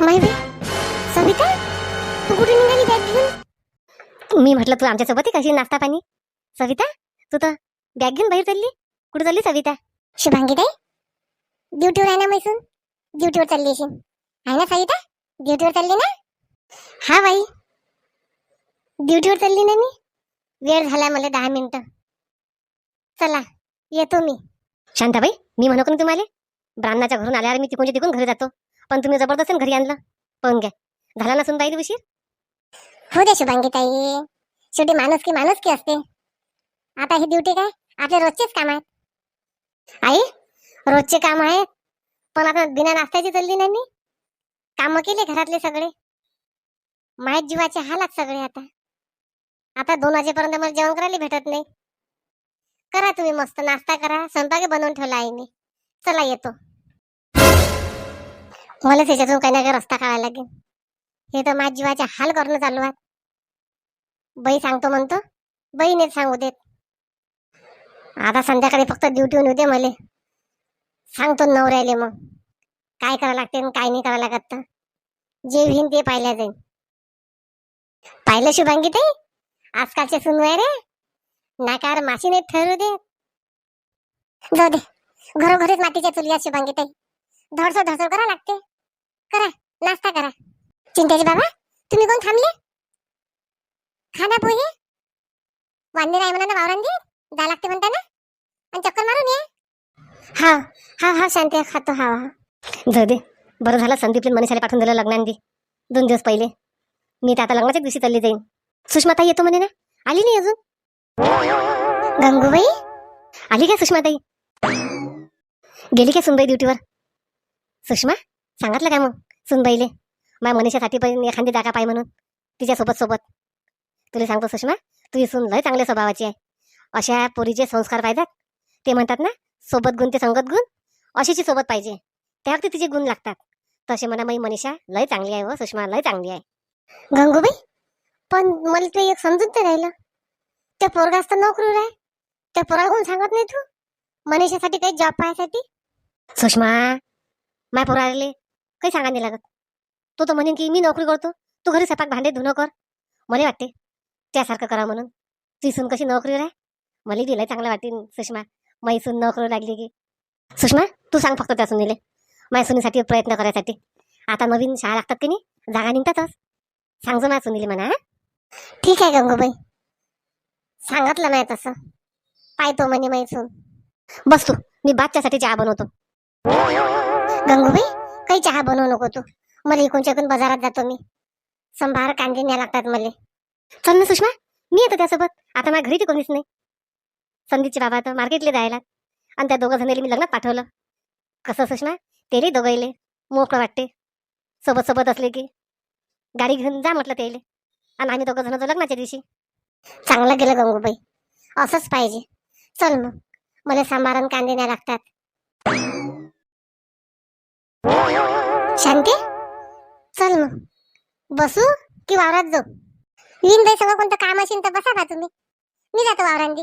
माही बाई सविता? तू कुठे निघाली बॅग घेऊन? मी म्हटलं तू आमच्यासोबत आहे कशी नाश्ता पाणी. सविता तू तर बॅग घेऊन बाहेर चालली. कुठे चालली सविता? शुभांगी ताई ड्युटीवर आहे ना मैसून ड्युटीवर चालली असेल आहे ना सविता? ड्युटीवर चालली ना? हा बाई. ड्युटीवर चालली ना मी? वेळ झाला मला दहा मिनिटं. चला येतो मी. शांताबाई मी म्हणू का ना तुम्हाला? ब्राह्मणाच्या घरून आल्यावर मी तिकूनच्या तिकून घरी जातो. पण तुम्ही जबरदस्त घरी आणलं. पाहून घ्या. झाला नसून बाई उशीर? हो दे शुभांगी ताई शेवटी माणूस की माणूस की असते. आता ही ड्युटी काय? आपले रोजचेच काम आहेत. आई रोजचे काम आहेत. पण आता बिना नाश्त्याची चालली नाही मी काम केले घरातले सगळे. माहीत जीवाचे हालात सगळे आता. आता दोन वाजेपर्यंत मला जेवण करायला भेटत नाही. करा तुम्ही मस्त नाश्ता करा. स्वयंपाक बनवून ठेवला आहे मी चला येतो. मला त्याच्यातून काही ना काही रस्ता काढायला लागेल. हे तर माझ्या जीवाचे हाल करणं चालू आहेत बाई सांगतो म्हणतो बहीण सांगू देत. आता संध्याकाळी फक्त ड्युटीहून येते मले. सांगतो नवऱ्याले मग काय करावं लागते आणि काय नाही करावं लागत तर. जे होईन ते पाहिल्या जाईल पाहिलं शुभांगी ते आजकालचे सुनवाय रे. नाकार नाही ठरू दे जाऊ दे घरोघरीच मातीच्या चुलीया शुभांगी ताई. धडसर धडसड करा लागते. नाश्ता करा. चिंताजी बाबा तुम्ही कोण थांबले? खाना पोहे. वांदे नाही म्हणा वावरांदी जा लागते म्हणता ना आणि चक्कर मारून ये. हा हा हा शांती खातो हा हा. जाऊ दे. बरं झालं संदीपले मनीषाला पाठवून दिलं लग्नांदी दोन दिवस पहिले. मी तर आता लग्नाच्या दिवशी चालली जाईन. सुषमाताई येतो म्हणे ना. आली नाही अजून? गंगूबाई? आली काय सुषमाताई? गेली काय सुनबाई ड्युटीवर? सुषमा सांगितलं काय मग? सुनबाईले माझ्या मनीषासाठी पण एखादी जागा पाय म्हणून तिच्या सोबत. सोबत तुला सांगतो सुषमा तुझी सून लय चांगल्या स्वभावाची आहे. अशा पोरीचे संस्कार पाहिजेत. ते म्हणतात ना सोबत गुण ते संगत गुण अशीची सोबत पाहिजे. त्या वक्ती तिचे गुण लागतात. तसे म्हणा माई मनीषा लय चांगली आहे व सुषमा लय चांगली आहे. गंगूबाई पण मला ते एक समजून ते राहिलं. त्या पोरगास तर नोकरीवर आहे. त्या पोराला कोण सांगत नाही तू? मनीषासाठी काही जॉब पाहायसाठी? सुषमा माय पोराले काही सांगा नाही लागत. तो तर म्हणेन की मी नोकरी करतो. तू घरी स्वयंपाक भांडे धुणं कर. मला वाटते त्यासारखं करा म्हणून. ती सून कशी नोकरीवर आहे? मला बी लय चांगलं वाटेन सुषमा. माई सून नोकरीवर लागली की. सुषमा तू सांग फक्त त्या सुनीले. माझ्या सुनीसाठी प्रयत्न करायसाठी. आता नवीन शाळा लागतात की नाही? जागा निघतातच. सांगजो माझ्या सुनीले म्हणा हं? ठीक आहे गंगूबाई. सांगितलं नाही तसं. पाहतो म्हणे माई सून. बस तू. मी बादच्यासाठी चहा बनवतो. गंगूबाई काही चहा बनवू नको तू. मला इकूनच्या बाजारात जातो मी. संभार कांदे न्या लागतात मला. चल ना सुषमा मी येतो त्यासोबत. आता माझ्या घरी ते कोणीच नाही. संदीपचे बाबा तर मार्केटले जायला. आणि त्या दोघं जणांनी मी लग्नात पाठवलं. कसं सुषमा? तेले दोघायले. मोकळं वाटते. सोबत सोबत असले की. गाडी घेऊन जा म्हटलं त्याले आणि आम्ही दोघं जण लग्नाच्या दिवशी. चांगलं गेलं गंगूबाई. असंच पाहिजे. चल मग. मला सांबार कांदे न्या लागतात. शांती? चल मग. बसू की वावरात जाऊ. येईन बाई सगळं कोणतं काम असेल तर बसा का तुम्ही. मी जातो वावरांदी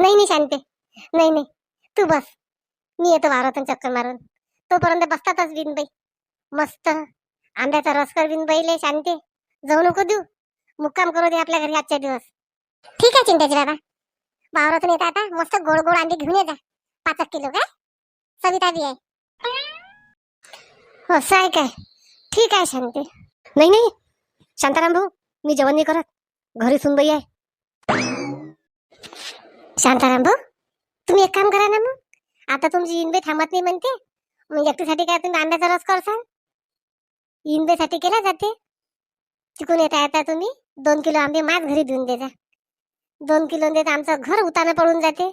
नाही नाही शांते. नाही नाही. तू बस. मी येतो वावरातून चक्कर मारून. तोपर्यंत बसतातच विनबाई. मस्त. आंब्याचा रस कर विनबाईले शांते. जाऊ नको देऊ. मुक्काम करू दे आपल्या घरी आजच्या दिवस. ठीक आहे चिंताजी बाबा वावरातून येता आता. मस्त गोड गोड आंबे घेऊन ये पाच एक किलो काय सविता बी आहे. असं आहे काय? ठीक आहे शांती. नाही नाही. शांताराम भाऊ मी जेवण नाही करत. घरी सुनबाई आहे. शांताराम भाऊ तुम्ही एक काम करा ना मग. आता तुमची इनबे थांबत नाही म्हणते. मग एकटीसाठी काय तुम्ही आंब्याचा रस करसाल इनबेसाठी केला जाते. तिकून येता येता तुम्ही दोन किलो आंबे माझ घरी देऊन देता दोन किलो देता आमचं घर उतानं पडून जाते.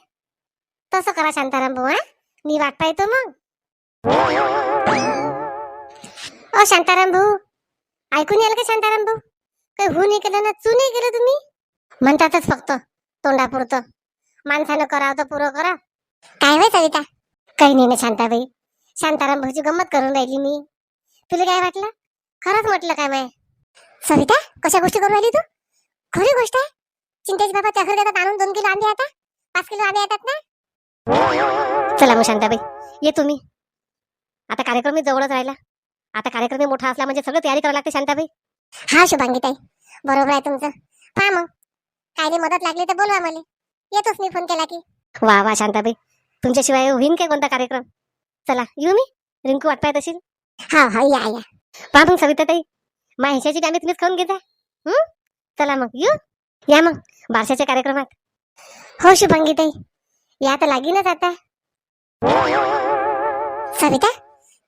तसं करा शांताराम भाऊ हा. मी वाट पाहतो मग. ओ शांताराम भाऊ ऐकून याल का शांताराम भाऊ काही होऊ नाही केलं ना चू नाही केलं तुम्ही? म्हणतातच फक्त तोंडापुरतं. माणसानं करावं तर पुरं करा. काय होय सविता? काही नाही ना शांताबाई. शांताराम भाऊची गंमत करून राहिली मी. तुला काय वाटलं? खरंच म्हटलं काय माय? सविता कशा गोष्टी करून राहिली तू? खरी गोष्ट आहे. चिंतेश बाबा त्या घरी देतात आणून दोन किलो आंबे आता. पाच किलो आंबे येतात ना? चला मग शांताबाई ये तुम्ही. आता कार्यक्रम जवळच राहिला. आता कार्यक्रम मोठा असला म्हणजे सगळं तयारी करावी लागते शांताबाई. हा शुभांगी ताई बरोबर आहे तुमचं. पहा मग काही मदत लागली तर बोलवा मला. येतोच मी फोन केला की. वा वा शांताबाई तुमच्याशिवाय होईन काय कोणता कार्यक्रम? चला येऊ मी? रिंकू वाट पाहत असेल? हा हा या या. पहा मग सविता ताई मा ह्याच्याची गाणी तुम्हीच खाऊन घेता हं? चला मग येऊ? या मग बारशाच्या कार्यक्रमात. हो शुभांगी ताई या तर लागीनच आता. सविता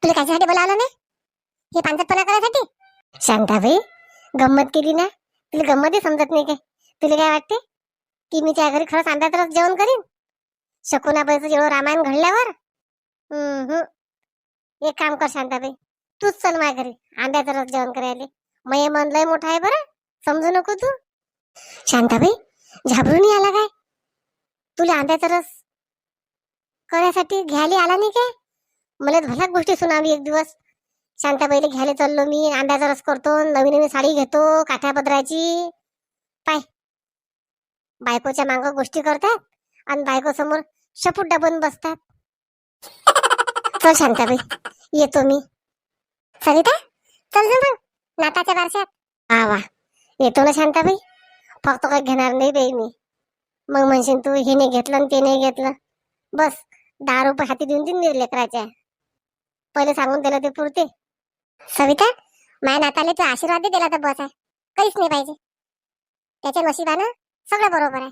तुला कशासाठी बोलावलं नाही? हे पांचटपणा करायसाठी? शांताबाई गंमत केली ना? तुला गंमतही समजत नाही काय? तुला काय वाटते? की मी त्या घरी खरंच अंड्यात रस जेवण करीन? शकुनाबाईचं जेवढं रामायण घडल्यावर? हम्म हम्म. एक काम कर शांताबाई तूच चल माझ्या घरी. अंड्याचं रस जेवण करायला. मये मन लय मोठा आहे बरं. समजू नको तू. शांताबाई झाबरून आला काय? तुला अंड्याचा रस करायसाठी घ्यायला आला नाही काय? मला भल्या गोष्टी सुनावली एक दिवस. शांताबाईला घ्यायला चाललो मी आंब्याचा रस करतो नवीन नवीन साडी घेतो काठ्या पदराची पाय. बायकोच्या मांग गोष्टी करतात आणि बायको समोर शपूट दाबून बसतात. चल शांताबाई येतो मी. सरिता चल ना मग नाताच्या बारशात. हा वा येतो ना शांताबाई. फक्त काय घेणार नाही बाई मी. मग म्हणशील तू हे नाही घेतलं आणि ते नाही घेतलं. बस. दहा रुपये हाती देऊन देऊन लेकराच्या. पहिले सांगून दिलं ते पुरते. सविता माझ्या नाताले तू आशीर्वाद दिला तर बस आहे. काहीच नाही पाहिजे. त्याच्या नशिबानं सगळं बरोबर आहे.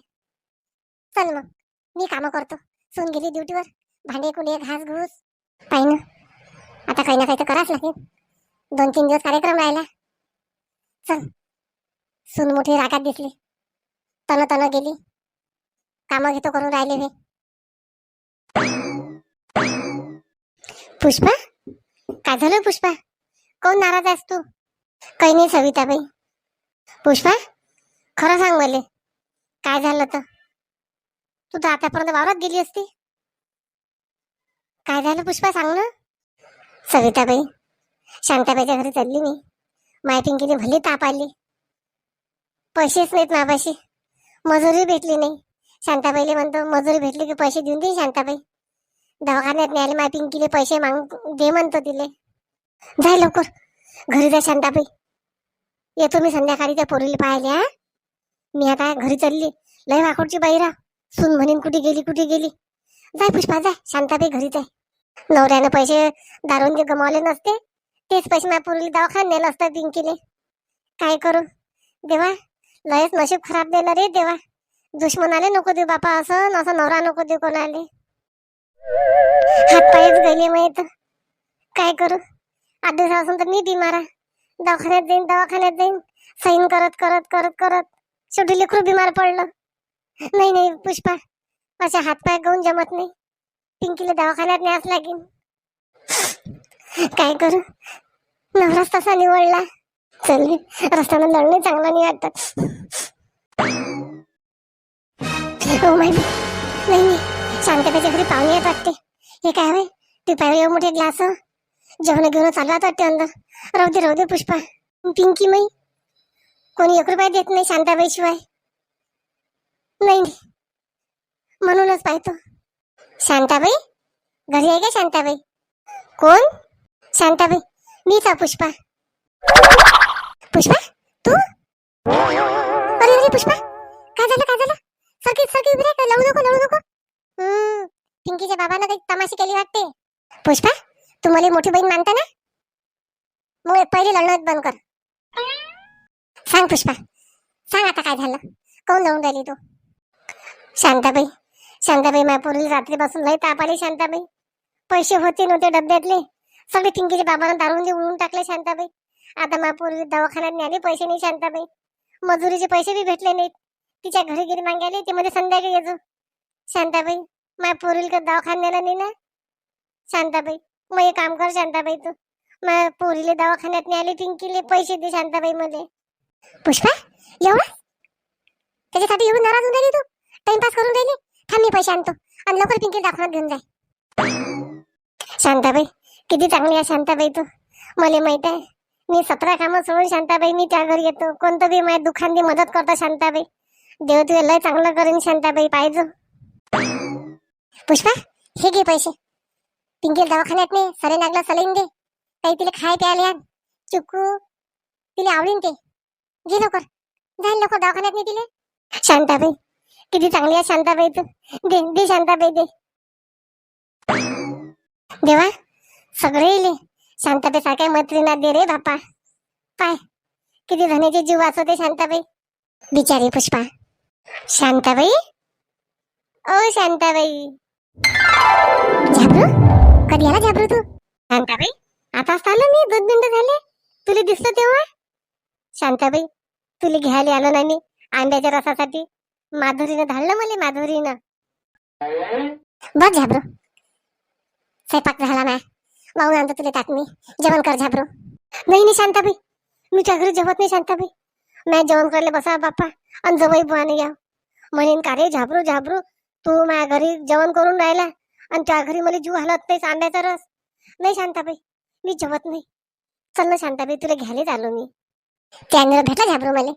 चल मग मी कामं करतो. सून गेली ड्युटीवर. भांडे कुंडे घास घूस. पाहि ना आता काही ना काही तर करावंच लागेल. दोन तीन दिवस कार्यक्रम राहिला. चल. सून मोठी रागात दिसली. तन तन गेली. कामं घेतो करून राहिले हे. पुष्पा? काय झालं पुष्पा? कोण नाराज आहेस तू? काही नाही सविताबाई. पुष्पा? खरं सांग मले. काय झालं तर? तू तर आतापर्यंत वावरात गेली असती. काय झालं पुष्पा सांग ना. सविताबाई शांताबाईच्या घरी चालली मी. माय पिंकीने भले ताप आली. पैसेच नाहीत मापाशी मजुरी भेटली नाही. शांताबाईले म्हणतो मजुरी भेटली की पैसे देऊन दे शांताबाई. दवाखान्यात न्यायला माय पिंकीले पैसे माग दे म्हणतो तिले. जाय लवकर. घरी जा शांताबाई. येतो मी संध्याकाळी त्या पोरीला पाहिले हा. मी आता घरी चालली. लय वाकोडची बाईरा सून म्हणेन कुठे गेली कुठे गेली. जाय पुष्पा जाय. शांताबाई घरी जाय. नवऱ्यानं पैसे दारून जे गमावले नसते. तेच पैसे माझ्या पोरीला दवाखान्यात नेलं असतं पिंकीले. काय करू? देवा लयच नशीब खराब देणार रे देवा. दुश्मनाले नको देऊ बापा असं असं नवरा नको देऊ कोणाले. हात पायच गेले माहीत. काय करू? आठ दिवसापासून तर मी बिमार आहे. दवाखान्यात जाईन दवाखान्यात जाईन. सैन करत करत करत करत शेवटी लेकरू बिमार पडलं. नाही नाही पुष्पा असे हातपाय गाऊन जमत नाही. पिंकीला दवाखान्यात न्यास लागेल. काय करू? नवराच तसा निवडला. चल रस्त्यानं लढणे चांगला नाही वाटत. हो माय नाही नाही. शांततेच्या घरी पाहुणे येत वाटते. हे काय होय टिपाय मोठे ग्लास जेवण घेऊन चालला वाटते अंदर. राहू दे राहू दे पुष्पा. पिंकी माई. कोणी एक रुपया देत नाही शांताबाई शिवाय. नाही नाही. म्हणूनच पाहतो. शांताबाई? घरी आहे का शांताबाई? कोण? शांताबाई. मीच पुष्पा. झालं सरकी सरकी लावू नको लावू नको. हम्म. पिंकीच्या बाबानं काही तमाशी केली वाटते. पुष्पा तू मला मोठी बहीण मानता ना? मग पहिले लढणं बंद कर. सांग पुष्पा. सांग आता काय झालं. कोण लावून राहिली तू? शांताबाई शांताबाई माझ्या रात्रीपासून लय ताप आली शांताबाई. पैसे होते नव्हते डब्यातले. सगळे पिंकीच्या बाबानं दारून दे उडून टाकले शांताबाई. आता माझ्या दवाखान्यात न्याले पैसे नाही शांताबाई. मजुरीचे पैसे बी भेटले नाहीत. तिच्या घरी गेली मागायले ते मध्ये संध्याकाळी येतो शांताबाई माझ्या पोरीला का दवाखान्याला नाही ना शांताबाई मग एक काम कर शांताबाई तू. माझ्या पोरीले दवाखान्यात न्यायला टिंकीले पैसे दे शांताबाई मध्ये. पुष्पा एवढा? त्याच्यासाठी एवढी नाराज होऊन राहिली तू? टाइमपास करून राहिली? थांब मी पैसे आणतो आणि लवकर पिंकी दाखवत घेऊन जाय. शांताबाई किती चांगली आहे शांताबाई तू. मला माहीत आहे. मी सतरा कामं सोडून शांताबाई मी त्या घरी येतो. कोणतं बी माझ्या दुखांनी मदत करतो शांताबाई. देव तुला लय चांगलं करेन शांताबाई पाहिजे. पुष्पा हे घे पैसे. पिंकीला दवाखान्यात नाही सरे नागला सलाईन दे. काही तिला खाय प्यायला चुकू तिला आवडीन ते. घे लवकर. जाईल लवकर दवाखान्यात नाही तिले. शांताबाई किती चांगली आहे शांताबाई तू. दे दे शांताबाई दे. देवा सगळे इले. शांताबाई सारख्या मैत्रिणा दे रे बापा पाय किती धन्याचे जीव वाचवते शांताबाई. बिचारी पुष्पा. शांताबाई? ओ शांताबाई. झाबरू कधी आला झाबरू तू? शांताबाई आताच आलो मी दोन मिनिटं झाले. तुला दिसलं तेव्हा? शांताबाई तुला घ्यायला आलो ना मी आंब्याच्या रसासाठी. माधुरीनं धाडलं मला माधुरीनं. बस झाबरू स्वयंपाक झाला ना वाहून आणतो तुला टाक मी. जेवण कर झाबरू नाही नाही शांताबाई. मी त्या घरी जेवत नाही शांताबाई. मॅ जेवण करायला बसा बाप्पा. आणि जवळ पण या म्हणेन का रे झाबरू झाबरू? तू माझ्या घरी जेवण करून राहिला आणि त्या घरी मला जीव हलत नाही सांड्याचा रस. नाही शांताबाई मी जेवत नाही. चल ना शांताबाई तुला घ्यायलाच आलो मी. त्यानं भेटला झाबरू मला.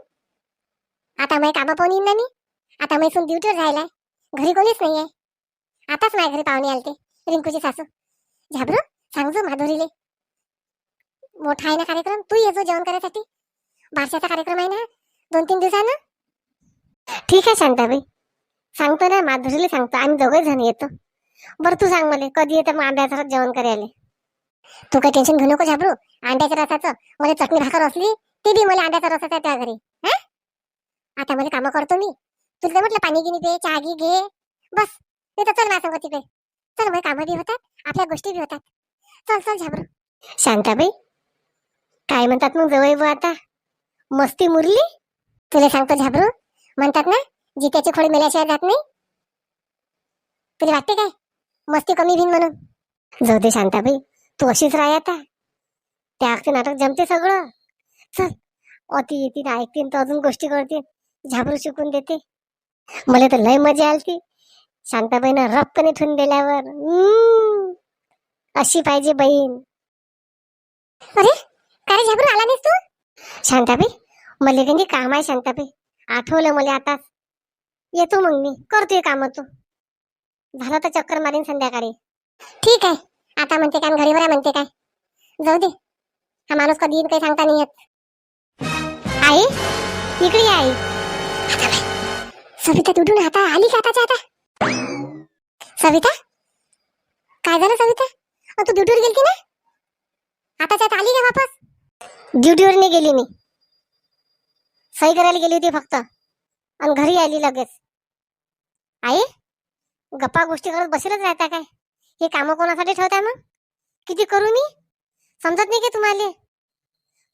आता माझ्या कामा पाहून येईन ना मी आता मी सून ड्युटीवर जायला घरी कोणीच नाही आहे. आताच माझ्या घरी पाहुणे आलते रिंकूची सासू. झाबरू सांगजो माधुरीले. मोठा आहे ना कार्यक्रम? तू येतो जेवण करायसाठी. बारशाचा कार्यक्रम आहे ना? दोन तीन दिवसानं? ठीक आहे शांताबाई. सांगतो ना माधुरीला सांगतो. आम्ही दोघे जण येतो. बरं तू सांग मला. कधी येतं मग आंब्याचा रस जेवण करायला? तू काही टेन्शन घेऊ नको झाबरू. अंड्याच्या रसाचं मला चटणी भाकर असली ते बी मला अंड्याचा रसाचा त्या घरी. हा? आता मला कामं करतो मी. तुला म्हटलं पाणी गिनी पे चहा घे घे. बस. नाही तर चल माझ्या सांगत तिकडे. चल मला कामं बी होतात. आपल्या गोष्टी बी होतात. चल चल झाबरू. शांताबाई काय म्हणतात मग जवळ आता? मस्ती मुरली? तुला सांगतो झाबरू. म्हणतात ना जित्याचे खोडी मेल्याशिवाय जात नाही. तुला वाटते काय? मस्ती कमी भिन म्हणून. जाऊ दे शांताबाई तू अशीच राह आता. त्या अगदी नाटक जमते सगळं. चल अति येतील ऐकतील तर अजून गोष्टी करतील झाबरू शिकून देते. मला तर लय मजा आलती. शांताबाईनं रपकने ठेवून दिल्यावर अशी पाहिजे बहीण. अरे काय झाबरू आला नाहीस तू? शांताबाई मला काही काम आहे शांताबाई. आठवलं मला आता येतो मग मी. करतोय काम तू. झालं तर चक्कर मारीन संध्याकाळी. ठीक आहे. आता म्हणते काय घरी बरा म्हणते काय. जाऊ दे. हा माणूस कधी येईन काही सांगता नाही येत. आई? इकडे आई. सविता तुटून आता आली का आताच्या आता? सविता? काय झालं सविता? तू ड्युटीवर गेलती ना? आताच्या आता आली का वापस? ड्युटीवर नाही गेली मी. सही करायला गेली होती फक्त. आणि घरी आली लगेच. आई गप्पा गोष्टी करत बसेलच राहता काय? हे कामं कोणासाठी ठेवताय मग? किती करू मी? समजत नाही की तुम्हाला?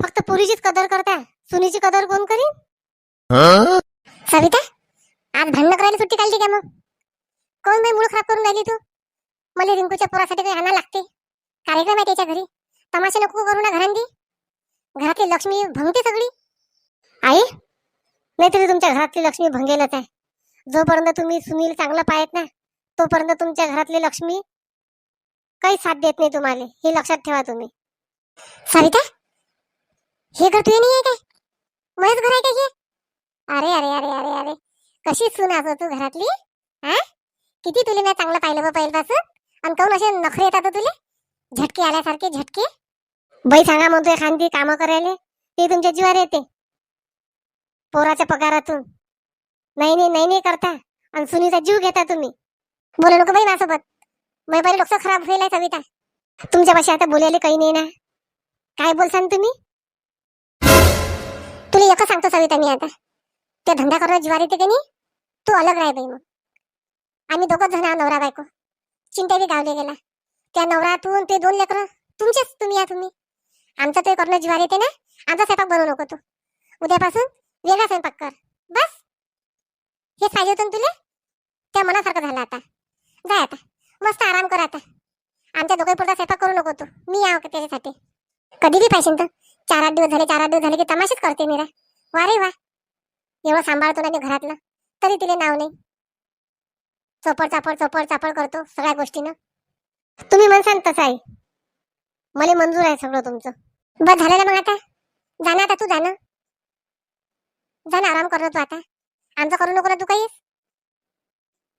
फक्त पुरीचीच कदर करता. सुनीची कदर कोण करीन? सविता आज भांडण करायला सुट्टी काढली का मग? कोण बाई मूळ खराब करून राहिली तू? मला रिंकूच्या पोरासाठी काही आणा लागते. कार्यक्रम आहे त्याच्या घरी. तमाशा नको करू ना घरांदी घरातली लक्ष्मी भंगते सगळी. आई नाहीतरी तुमच्या घरातली लक्ष्मी भंगेलच आहे. जोपर्यंत तुम्ही सुनील चांगलं पाहत ना तोपर्यंत तुमच्या घरातली लक्ष्मी काही साथ देत नाही तुम्हाला. हे लक्षात ठेवा तुम्ही. सविता हे घर तुझे नाही आहे काय? मयच घर आहे का हे? अरे अरे अरे अरे अरे. कशी सून असो तू घरातली? हा किती तुला मी चांगलं पाहिलं बा पहिल्यापासून? आणि काऊन असे नखरे येतात तुले? झटके आल्यासारखे झटके. बाई सांगा म्हणतोय खांदी कामं करायला ते तुमच्या जीवावर येते. पोराच्या पगारातून. नाही नाही नाही नाही करता. आणि सुनीचा जीव घेता तुम्ही. बोलू नको बाई माझ्यासोबत. मै पहिले डोकं खराब होईल आहे सविता. तुमच्यापाशी आता बोलायला काही नाही ना. काय बोलसान तुम्ही? तुला एक सांगतो सविता मी आता. त्या धंदा करणं जीवार येते नाही? तू अलग राह बाई मग. आम्ही दोघं जण नवरा बायको. चिंता बी गावले गेला. त्या नवरातून ते दोन लेकरं तुमचेच तुम्ही या तुम्ही. आमचं ते करणं जीवार येते ना. आमचा स्वयंपाक बनवू नको तू. उद्यापासून वेगळा स्वयंपाक कर. बस. हेच पाहिजे होतं तुला? त्या मनासारखं झालं आता. जाय आता. मस्त आराम कर आता. आमच्या दोघे पुढचा स्वयंपाक करू नको तू. मी याव का त्याच्यासाठी? कधी बी पाहिजे तर चार आठ दिवस झाले चार आठ दिवस झाले की तमाशीच करते मीरा. वा रे वा. एवढं सांभाळतो ना मी घरातलं. तरी तिला नाव नाही. चोपड चापड चोपड चापड करतो सगळ्या गोष्टीनं. तुम्ही म्हणसान तसं आहे. मला मंजूर आहे सगळं तुमचं. बस झालं ना मग आता. जाणं आता तू जाणं. जा ना आराम कर तू आता. आमचं करू नको ना तू काही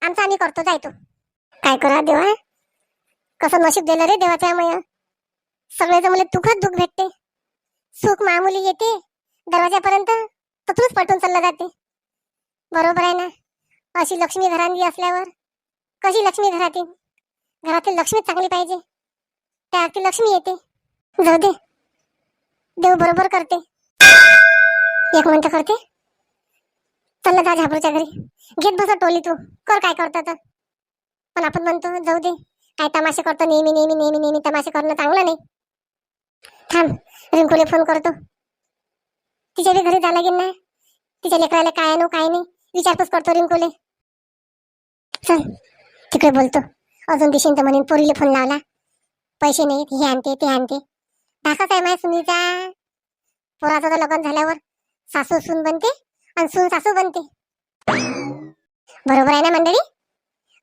आमचं आम्ही करतो जाय तू. काय करा देवा? कसं नशीब दिलं रे देवाच्या मय? सगळे मला दुःखच दुःख भेटते. सुख मामुली येते. दरवाजापर्यंत तर तूच पटून चालला जाते. बरोबर आहे ना? अशी लक्ष्मी घरांनी असल्यावर कशी लक्ष्मी घरात? येईल घरातील लक्ष्मी चांगली पाहिजे. त्या ती लक्ष्मी येते. जाऊ दे. देव बरोबर करते. एक मिनटं करते. चाललं जा झाबरूच्या घरी. घेत बस टोली तू. कर काय करता तर. पण आपण म्हणतो जाऊ दे. काय तमाशे करतो नेहमी नेहमी नेहमी नेहमी तमाशे करणं चांगलं नाही. थांब रिंकूले फोन करतो. तिच्या बी घरी जायला लागेल ना. तिच्या लेकराला काय आणू काय नाही. विचारपूस करतो रिंकूले. चल तिकडे बोलतो. अजून दिशेन तर म्हणेन पोरीले फोन लावला. पैसे नाहीत हे आणते ते आणते. धाकाच आहे माझ्या सुनीचा पोराचं तर लग्न झाल्यावर सासू सून बनते. आणि सून सासू बनते. बरोबर आहे ना मंडळी?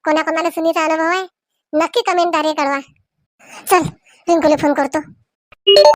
कोणाकोणाला सुनीचा अनुभव आहे? नक्की कमेंटद्वारे कळवा. चल रिंकूले फोन करतो.